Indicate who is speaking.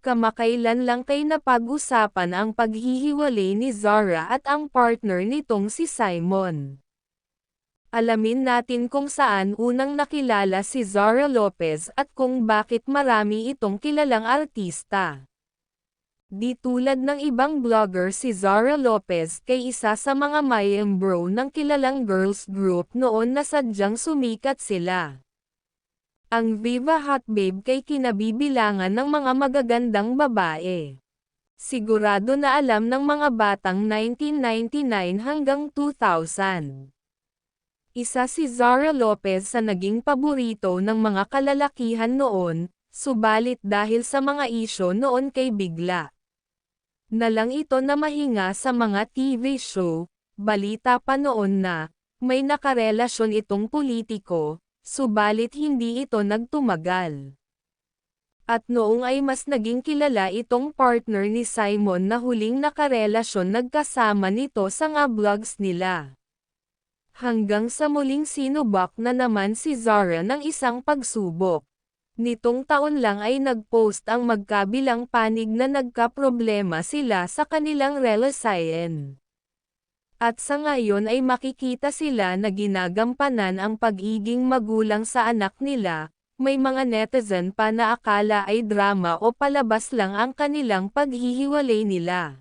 Speaker 1: Kamakailan lang kay napag-usapan ang paghihiwalay ni Zara at ang partner nitong si Simon. Alamin natin kung saan unang nakilala si Zara Lopez at kung bakit marami itong kilalang artista. Di tulad ng ibang vlogger si Zara Lopez kay isa sa mga mayembro ng kilalang girls group noon na sadyang sumikat sila. Ang Viva Hot Babe kay kinabibilangan ng mga magagandang babae. Sigurado na alam ng mga batang 1999 hanggang 2000. Isa si Zara Lopez sa naging paborito ng mga kalalakihan noon, subalit dahil sa mga isyo noon kay bigla. Na lang ito na mahinga sa mga TV show, balita pa noon na, may nakarelasyon itong politiko, subalit hindi ito nagtumagal. At noong ay mas naging kilala itong partner ni Simon na huling nakarelasyon nagkasama nito sa nga vlogs nila. Hanggang sa muling sinubak na naman si Zara ng isang pagsubok. Nitong taon lang ay nagpost ang magkabilang panig na nagkaproblema sila sa kanilang relasyon. At sa ngayon ay makikita sila na ginagampanan ang pagiging magulang sa anak nila, may mga netizen pa na akala ay drama o palabas lang ang kanilang paghihiwalay nila.